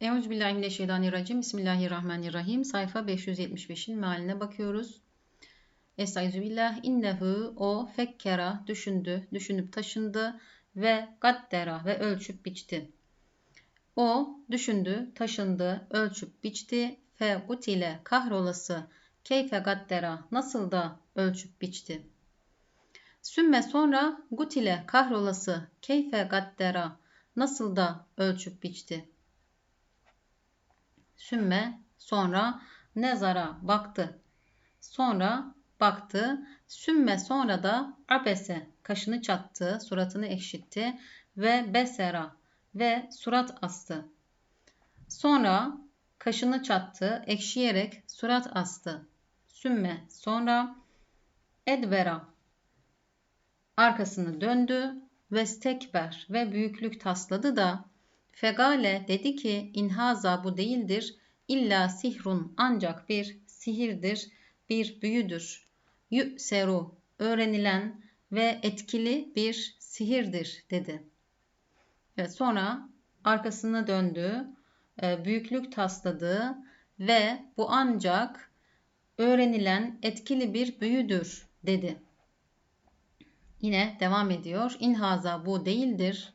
Euzubillahimineşşeytanirracim. Bismillahirrahmanirrahim. Sayfa 575'in mealine bakıyoruz. Estaizubillah innehu o fekkera düşündü, düşünüp taşındı ve gaddera ve ölçüp biçti. O düşündü, taşındı, ölçüp biçti. Fe gutile kahrolası keyfe gaddera nasıl da ölçüp biçti. Sümme sonra gutile kahrolası keyfe gaddera nasıl da ölçüp biçti. Sümme sonra nezara baktı. Sonra baktı. Sümme sonra da abese kaşını çattı, suratını ekşitti ve besera ve surat astı. Sonra kaşını çattı, ekşiyerek surat astı. Sümme sonra edvera arkasını döndü ve stekber ve büyüklük tasladı da Fegale dedi ki inhaza bu değildir. İlla sihrun ancak bir sihirdir, bir büyüdür. Yü'seru öğrenilen ve etkili bir sihirdir dedi. Ve sonra arkasına döndü, e, büyüklük tasladı ve bu ancak öğrenilen etkili bir büyüdür dedi. Yine devam ediyor. İnhaza bu değildir.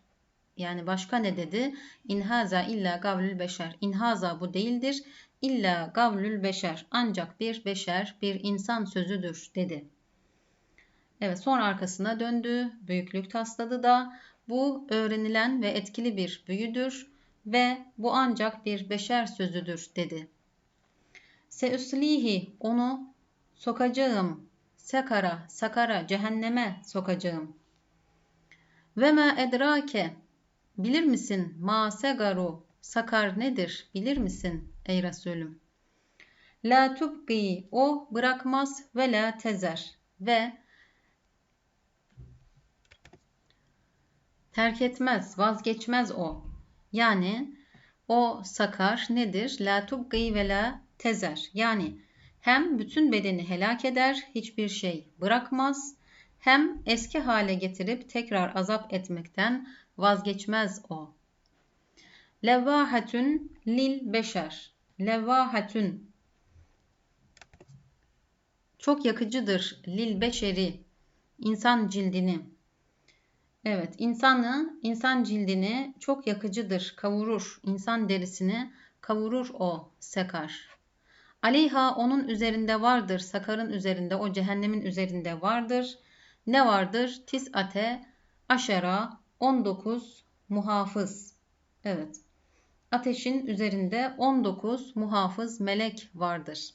Yani başka ne dedi? İnhaza illa gavlül beşer. İnhaza bu değildir. İlla gavlül beşer. Ancak bir beşer, bir insan sözüdür dedi. Evet sonra arkasına döndü. Büyüklük tasladı da bu öğrenilen ve etkili bir büyüdür ve bu ancak bir beşer sözüdür dedi. Seüslihi onu sokacağım. Sakara, sakara, cehenneme sokacağım. Ve ma edrake Bilir misin ma segaru sakar nedir bilir misin ey Resulüm? La tubqi o bırakmaz ve la tezer ve terk etmez vazgeçmez o. Yani o sakar nedir? La tubqi ve la tezer. Yani hem bütün bedeni helak eder, hiçbir şey bırakmaz, hem eski hale getirip tekrar azap etmekten vazgeçmez o. Levahatun lil beşer. Levahatun çok yakıcıdır lil beşeri insan cildini. Evet, insanı, insan cildini çok yakıcıdır, kavurur. İnsan derisini kavurur o sekar. Aleyha onun üzerinde vardır, sakarın üzerinde, o cehennemin üzerinde vardır. Ne vardır? Tis'ate aşera 19 muhafız. Evet. Ateşin üzerinde 19 muhafız melek vardır.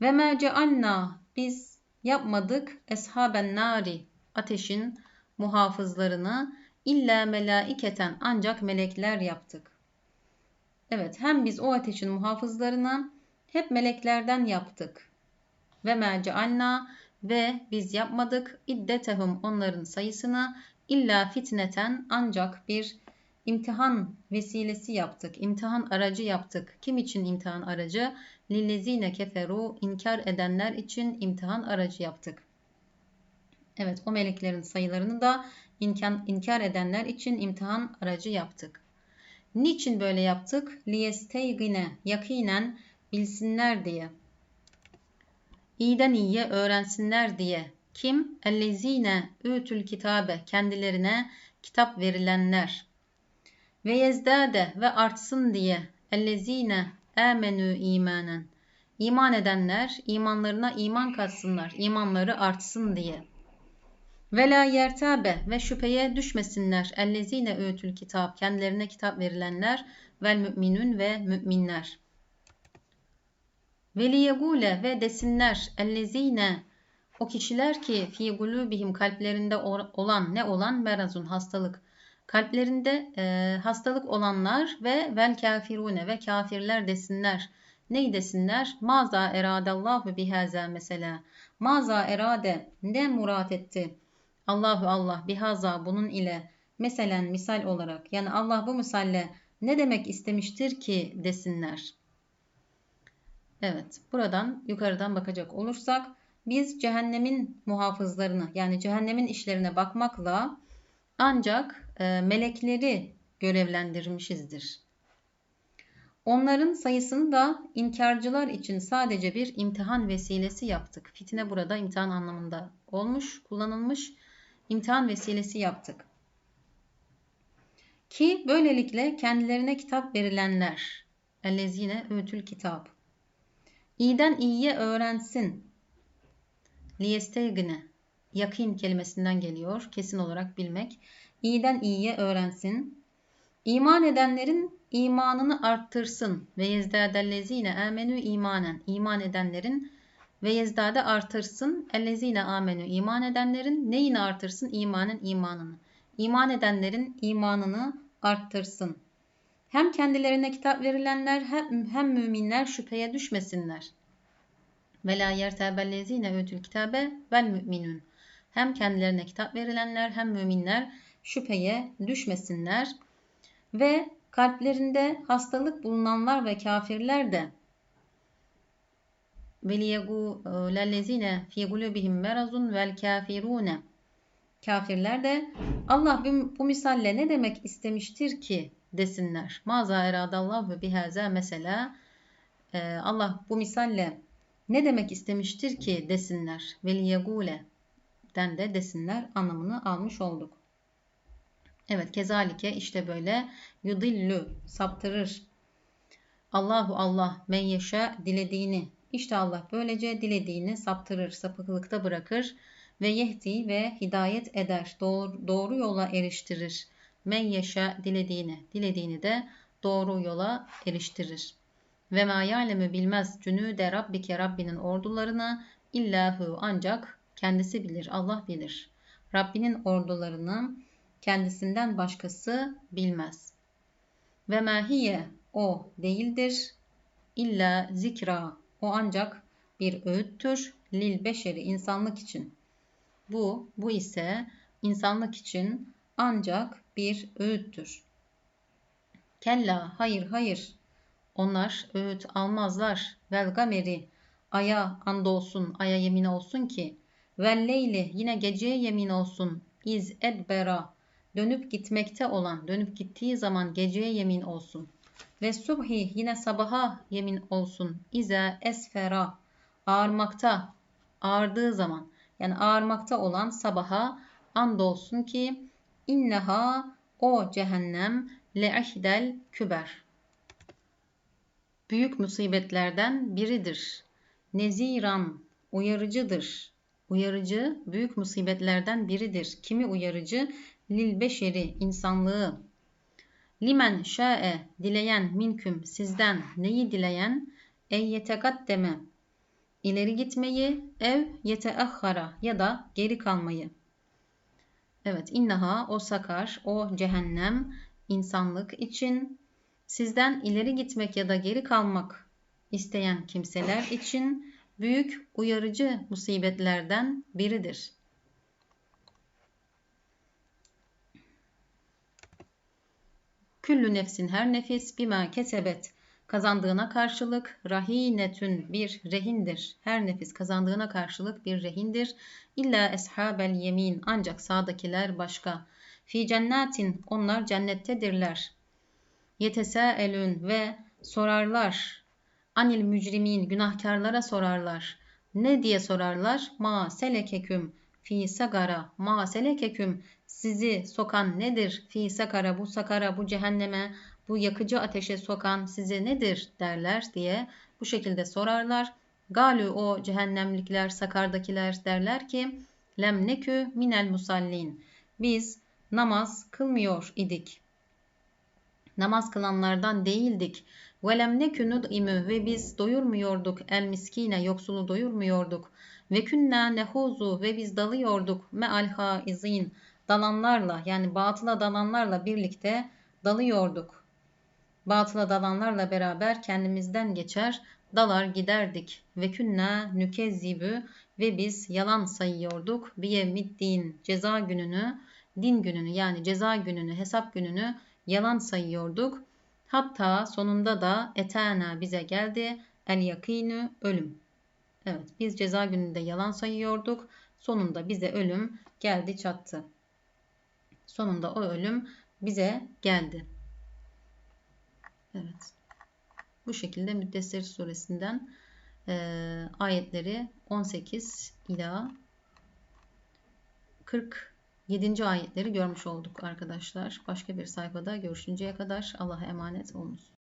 Ve me anna biz yapmadık eshaben nari ateşin muhafızlarını illa melaiketen ancak melekler yaptık. Evet hem biz o ateşin muhafızlarını hep meleklerden yaptık. Ve me anna ve biz yapmadık iddetehum onların sayısını İlla fitneten ancak bir imtihan vesilesi yaptık. imtihan aracı yaptık. Kim için imtihan aracı? Lillezine keferu inkar edenler için imtihan aracı yaptık. Evet o meleklerin sayılarını da inkar, inkar edenler için imtihan aracı yaptık. Niçin böyle yaptık? Liyesteygine yakinen bilsinler diye. İyiden iyiye öğrensinler diye kim? Ellezine ütül kitabe kendilerine kitap verilenler. Ve yezdade ve artsın diye ellezine amenü imanen. İman edenler imanlarına iman katsınlar, imanları artsın diye. Ve la yertabe ve şüpheye düşmesinler. Ellezine ütül kitap kendilerine kitap verilenler vel müminün ve müminler. Ve liyegule ve desinler ellezine o kişiler ki fi gulubihim kalplerinde olan ne olan merazun hastalık. Kalplerinde e, hastalık olanlar ve vel kafirune ve kafirler desinler. Ney desinler? Maza eradallahu bihaza mesela. Maza erade ne murat etti? Allahu Allah bihaza bunun ile meselen misal olarak yani Allah bu misalle ne demek istemiştir ki desinler. Evet buradan yukarıdan bakacak olursak biz cehennemin muhafızlarını yani cehennemin işlerine bakmakla ancak e, melekleri görevlendirmişizdir. Onların sayısını da inkarcılar için sadece bir imtihan vesilesi yaptık. Fitne burada imtihan anlamında olmuş, kullanılmış. İmtihan vesilesi yaptık. Ki böylelikle kendilerine kitap verilenler, ellezine ötül kitap, iyiden iyiye öğrensin, liyestegne, yakin kelimesinden geliyor, kesin olarak bilmek, iyiden iyiye öğrensin, İman edenlerin imanını arttırsın ve yezdâdellezîne âmenü imanen, iman edenlerin ve yezdade artırsın. Ellezine amenü iman edenlerin neyini artırsın? İmanın imanını. İman edenlerin imanını arttırsın. Hem kendilerine kitap verilenler hem, hem müminler şüpheye düşmesinler. Ve la yertebellezine ötül kitabe vel müminun. Hem kendilerine kitap verilenler hem müminler şüpheye düşmesinler. Ve kalplerinde hastalık bulunanlar ve kafirler de veliyegu e, lellezine fi kulubihim merazun vel kafirune kafirler de Allah bu misalle ne demek istemiştir ki desinler. Maza eradallahu bihaza mesela e, Allah bu misalle ne demek istemiştir ki desinler. Veliyegule den de desinler anlamını almış olduk. Evet kezalike işte böyle yudillu saptırır. Allahu Allah men yeşa dilediğini işte Allah böylece dilediğini saptırır, sapıklıkta bırakır ve yehdi ve hidayet eder, doğru, doğru yola eriştirir. Men yaşa dilediğini, dilediğini de doğru yola eriştirir. Ve ma ya'lemu bilmez cünüde rabbike Rabbinin ordularını illahu ancak kendisi bilir, Allah bilir. Rabbinin ordularını kendisinden başkası bilmez. Ve mahiye o değildir. İlla zikra o ancak bir öğüttür. Lil beşeri insanlık için. Bu, bu ise insanlık için ancak bir öğüttür. Kella, hayır hayır. Onlar öğüt almazlar. Vel gameri, aya andolsun, aya yemin olsun ki. Vel leyli, yine geceye yemin olsun. İz edbera, dönüp gitmekte olan, dönüp gittiği zaman geceye yemin olsun. Ve subhi yine sabaha yemin olsun. İze esfera ağarmakta ağardığı zaman yani ağarmakta olan sabaha andolsun ki inneha o cehennem le'ihdel küber. Büyük musibetlerden biridir. Neziran uyarıcıdır. Uyarıcı büyük musibetlerden biridir. Kimi uyarıcı? Lil beşeri insanlığı Limen şa'e dileyen minküm sizden neyi dileyen? Ey yetegaddeme ileri gitmeyi ev yeteahhara ya da geri kalmayı. Evet innaha o sakar o cehennem insanlık için sizden ileri gitmek ya da geri kalmak isteyen kimseler için büyük uyarıcı musibetlerden biridir. Küllü nefsin her nefis bima kesebet kazandığına karşılık rahinetün bir rehindir. Her nefis kazandığına karşılık bir rehindir. İlla eshabel yemin ancak sağdakiler başka. Fi cennetin onlar cennettedirler. Yetesaelün ve sorarlar. Anil mücrimin günahkarlara sorarlar. Ne diye sorarlar? Ma selekeküm fi sagara ma selekeküm sizi sokan nedir? Fi sakara bu sakara bu cehenneme bu yakıcı ateşe sokan sizi nedir derler diye bu şekilde sorarlar. Galü o cehennemlikler sakardakiler derler ki lemnekü minel musallin biz namaz kılmıyor idik. Namaz kılanlardan değildik. Ve lemnekü nud'imü ve biz doyurmuyorduk el miskine yoksulu doyurmuyorduk. Ve künna nehuzu ve biz dalıyorduk me'al haizin dalanlarla yani batıla dalanlarla birlikte dalıyorduk. Batıla dalanlarla beraber kendimizden geçer, dalar giderdik. Ve künna nükezzibü ve biz yalan sayıyorduk. Biyevmiddin ceza gününü, din gününü yani ceza gününü, hesap gününü yalan sayıyorduk. Hatta sonunda da etana bize geldi el yakinu ölüm. Evet biz ceza gününde yalan sayıyorduk. Sonunda bize ölüm geldi çattı. Sonunda o ölüm bize geldi. Evet. Bu şekilde Müddessir suresinden e, ayetleri 18 ila 47. ayetleri görmüş olduk arkadaşlar. Başka bir sayfada görüşünceye kadar Allah'a emanet olunuz.